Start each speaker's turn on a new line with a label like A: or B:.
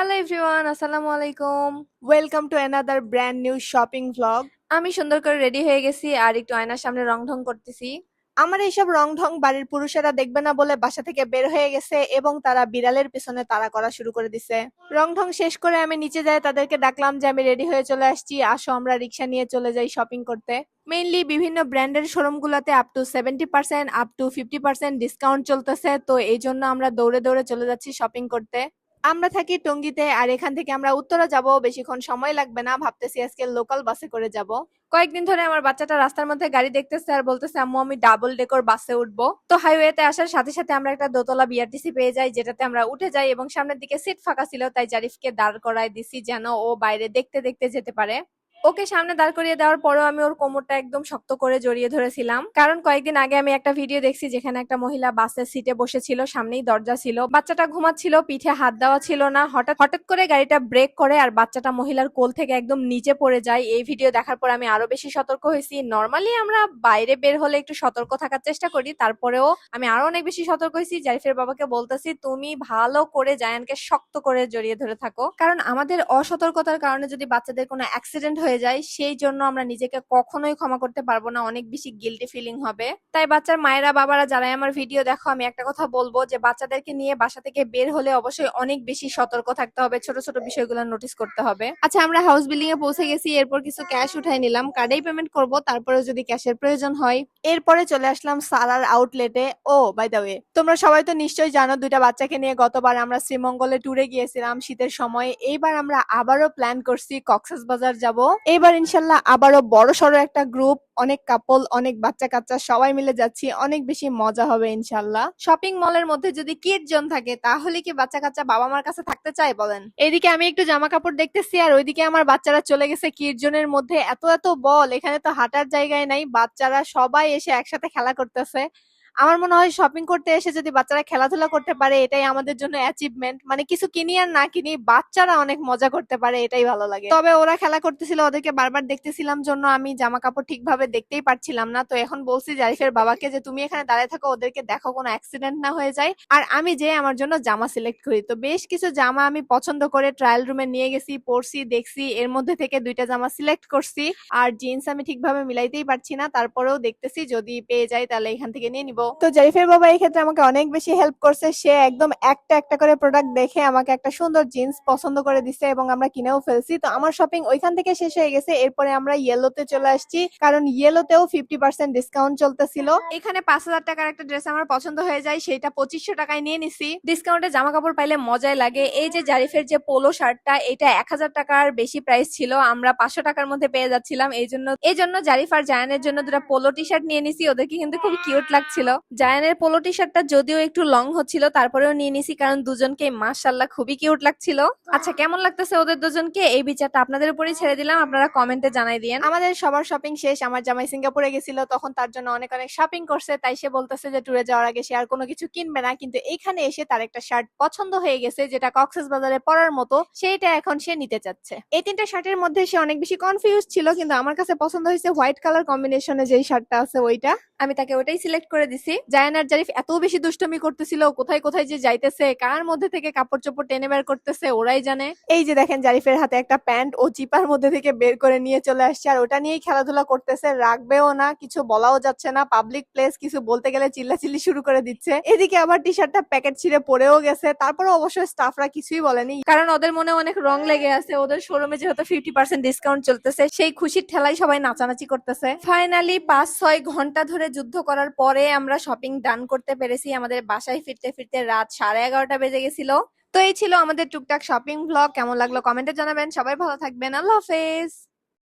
A: Hello everyone আসসালামু আলাইকুম
B: welcome to another brand new shopping vlog
A: আমি সুন্দর করে রেডি হয়ে গেছি আর একটু আয়নার সামনে রং ঢং করতেছি।
B: আমার এইসব রং ঢং বাড়ির পুরুষেরা দেখবে না বলে বাসা থেকে বের হয়ে গেছে এবং তারা বিড়ালের পেছনে তাড়া করা শুরু করে দিছে। রং ঢং শেষ করে আমি নিচে যাই তাদেরকে ডাকলাম যে আমি রেডি হয়ে চলে আসছি আসো আমরা রিক্সা নিয়ে চলে যাই শপিং করতে। মেইনলি বিভিন্ন ব্র্যান্ডের শোরুম গুলাতে up to seventy percent up to fifty percent discount চলতেছে তো এই জন্য আমরা দৌড়ে দৌড়ে চলে যাচ্ছি শপিং করতে। আমরা থাকি টঙ্গিতে আর এখান থেকে আমরা উত্তরে যাব, বেশিক্ষণ সময় লাগবে না, ভাবতেছি আজকে লোকাল বাসে করে যাব।
A: কয়েকদিন ধরে আমার বাচ্চাটা রাস্তার মধ্যে গাড়ি দেখতেছে আর বলতেছে, আম্মু, আমি ডাবল ডেকর বাসে উঠবো। তো হাইওয়েতে আসার সাথে সাথে আমরা একটা দোতলা বিআরটিসি পেয়ে যাই, যেটাতে আমরা উঠে যাই এবং সামনের দিকে সিট ফাঁকা ছিল, তাই জারিফকে দাঁড় করায় দিছি যেন ও বাইরে দেখতে দেখতে যেতে পারে। ওকে সামনে দাঁড় করিয়ে দেওয়ার পরেও আমি ওর কোমরটা একদম শক্ত করে জড়িয়ে ধরেছিলাম। কারণ কয়েকদিন আগে আমি একটা ভিডিও দেখছি যেখানে একটা মহিলা বাসের সিটে বসেছিল, সামনেই দরজা ছিল। বাচ্চাটা ঘুমাচ্ছিল, পিঠে হাত দেওয়া ছিল না। হঠাৎ হঠাৎ করে গাড়িটা ব্রেক করে আর বাচ্চাটা মহিলার কোল থেকে একদম নিচে পড়ে যায়। এই ভিডিও দেখার পর আমি আরও বেশি সতর্ক হয়েছি। নর্মালি আমরা বাইরে বের হলে একটু সতর্ক থাকার চেষ্টা করি। তারপরেও আমি আরও অনেক বেশি সতর্ক হয়েছি। জারিফের বাবাকে বলতেছি, তুমি ভালো করে জায়ানকে শক্ত করে জড়িয়ে ধরে থাকো। কারণ আমাদের অসতর্কতার কারণে যদি বাচ্চাদের কোনো অ্যাক্সিডেন্ট হয়ে যায়, সেই জন্য আমরা নিজেকে কখনোই ক্ষমা করতে পারব না। অনেক বেশি গিলটি ফিলিং হবে। তাই বাচ্চার মায়েরা, বাবারা যারাই আমার ভিডিও দেখো, আমি একটা কথা বলব যে, বাচ্চাদেরকে নিয়ে বাসা থেকে বের হলে অবশ্যই অনেক বেশি সতর্ক থাকতে হবে, ছোট ছোট বিষয়গুলো নোটিস করতে হবে। আচ্ছা আমরা হাউস বিল্ডিং এ পৌঁছে গেছি, এরপর কিছু ক্যাশ উঠাই নিলাম। কার্ডেই পেমেন্ট করব তারপরে যদি ক্যাশের প্রয়োজন হয়।
B: এরপরে চলে আসলাম সারার আউটলেটে ও বাই দ্য ওয়ে তোমরা সবাই তো নিশ্চয়ই জানো, দুইটা বাচ্চাকে নিয়ে গতবার আমরা শ্রীমঙ্গলে ট্যুরে গিয়েছিলাম, শীতের সময়। এইবার আমরা আবারও প্ল্যান করছি কক্সেস বাজার যাব। এইবার ইনশাল্লাহ আবারও বড় সড়ো একটা গ্রুপ অনেক কাপল অনেক বাচ্চা কাচ্চা সবাই মিলে যাচ্ছি, অনেক বেশি মজা হবে ইনশাল্লাহ।
A: শপিং মলের মধ্যে যদি কিড জোন থাকে, তাহলে কি বাচ্চা কাচ্চা বাবা মার কাছে থাকতে চায় বলেন?
B: এদিকে আমি একটু জামা কাপড় দেখতেছি, আর ওইদিকে আমার বাচ্চারা চলে গেছে কিরজনের মধ্যে। এত এত বল, এখানে তো হাঁটার জায়গায় নাই, বাচ্চারা সবাই এসে একসাথে খেলা করতেছে। আমার মনে হয় শপিং করতে এসে যদি বাচ্চারা খেলাধুলা করতে পারে, এটাই আমাদের জন্য অ্যাচিভমেন্ট মানে কিছু কিনি আর না কিনি, বাচ্চারা অনেক মজা করতে পারে, এটাই ভালো লাগে। তবে ওরা খেলা করতেছিল, ওদেরকে বারবার দেখতেছিলাম জন্য আমি জামা কাপড় ঠিকভাবে দেখতেই পারছিলাম না। তো এখন বলছি জারিফের বাবাকে যে, তুমি এখানে দাঁড়িয়ে থাকো, ওদেরকে দেখো কোনো অ্যাক্সিডেন্ট না হয়ে যায়। আর আমি যে, আমার জন্য জামা সিলেক্ট করি। তো বেশ কিছু জামা আমি পছন্দ করে ট্রায়াল রুমে নিয়ে গেছি, পরছি, দেখছি। এর মধ্যে থেকে দুইটা জামা সিলেক্ট করছি। আর জিন্স আমি ঠিকভাবে মিলাইতেই পারছি না। তারপরেও দেখতেছি যদি পেয়ে যাই, তাহলে এখান থেকে নিয়ে নিব। তো জারিফের বাবা এই ক্ষেত্রে আমাকে অনেক বেশি হেল্প করছে। সে একদম একটা একটা করে প্রোডাক্ট দেখে আমাকে একটা সুন্দর জিন্স পছন্দ করে দিছে এবং আমরা কিনেও ফেলছি। তো আমার শপিং ওইখান থেকে শেষ হয়ে গেছে। এরপরে আমরা ইয়েলোতে চলে আসছি। কারণ ইয়েলোতেও ফিফটি পার্সেন্ট ডিসকাউন্ট চলতেছিল।
A: এখানে পাঁচ হাজার টাকার একটা ড্রেস আমার পছন্দ হয়ে যায়। সেটা পঁচিশশো টাকায় নিয়ে নিছি। ডিসকাউন্টে জামা কাপড় পাইলে মজাই লাগে। এই যে জারিফের যে পোলো শার্টটা এটা এক হাজার টাকার বেশি প্রাইস ছিল। আমরা পাঁচশো টাকার মধ্যে পেয়ে যাচ্ছিলাম। এই জন্য এই জন্য জারিফ আর জায়ানের জন্য দুটা পোলো টি শার্ট নিয়ে নিছি। ওদেরকে কিন্তু খুব কিউট লাগছিল। জায়ানের পোলো টি শার্টটা যদিও একটু লং হচ্ছিল তারপরেও নিয়ে নিছি কারণ দুজনকে মাশাল্লাহ খুবই কিউট লাগছিল। আচ্ছা কেমন লাগতেছে ওদের দুজনকে? এই বিচারটা আপনাদের উপরেই ছেড়ে দিলাম আপনারা কমেন্টে জানাই দিয়েন।
B: আমাদের সবার শপিং শেষ আমার জামাই সিঙ্গাপুরে গেছিল তখন তার জন্য অনেক অনেক শপিং করছে তাই সে বলতেছে যে ট্যুরে যাওয়ার আগে সে আর কোনো কিছু কিনবে না কিন্তু এখানে এসে তার একটা শার্ট পছন্দ হয়ে গেছে যেটা কক্সেস বাজারে পরার মতো সেইটা এখন সে নিতে চাচ্ছে। এই তিনটা শার্টের মধ্যে সে অনেক বেশি কনফিউজ ছিল কিন্তু আমার কাছে পছন্দ হয়েছে হোয়াইট কালার কম্বিনেশনে যেই শার্টটা আছে ওইটা।
A: আমি তাকে ওটাই সিলেক্ট করে দিছি।
B: জায়ান আর জারিফ এত বেশি দুষ্টমি করতেছিল, কোথায় কোথায় যে যাইতেছে, কার মধ্যে থেকে কাপড় চোপড় টেনে বের করতেছে, ওরাই জানে। এই যে দেখেন জারিফের হাতে একটা প্যান্ট, ও চিপার মধ্যে থেকে বের করে নিয়ে চলে আসছে, আর ওটা নিয়েই খেলাধুলা করতেছে, রাখবেও না, কিছু বলাও যাচ্ছে না পাবলিক প্লেস কিছু বলতে গেলে চিল্লাচিল্লি শুরু করে দিচ্ছে। এদিকে আবার টি শার্টটা প্যাকেট ছিঁড়ে পড়েও গেছে তারপরে অবশ্যই স্টাফরা কিছুই বলেনি।
A: কারণ ওদের মনে অনেক রং লেগে আছে, ওদের শোরুমে যেহেতু ফিফটি পার্সেন্ট ডিসকাউন্ট চলতেছে, সেই খুশির ঠেলায় সবাই নাচানাচি করতেছে। ফাইনালি পাঁচ ছয় ঘণ্টা ধরে যুদ্ধ করার পরে আমরা শপিং ডান করতে পেরেছি। আমাদের বাসায় ফিরতে ফিরতে রাত সাড়ে এগারোটা বেজে গেছিল। তো এই ছিল আমাদের টুকটাক শপিং ব্লগ কেমন লাগল কমেন্টে জানাবেন। সবাই ভালো থাকবেন। আল্লাহ হাফেজ।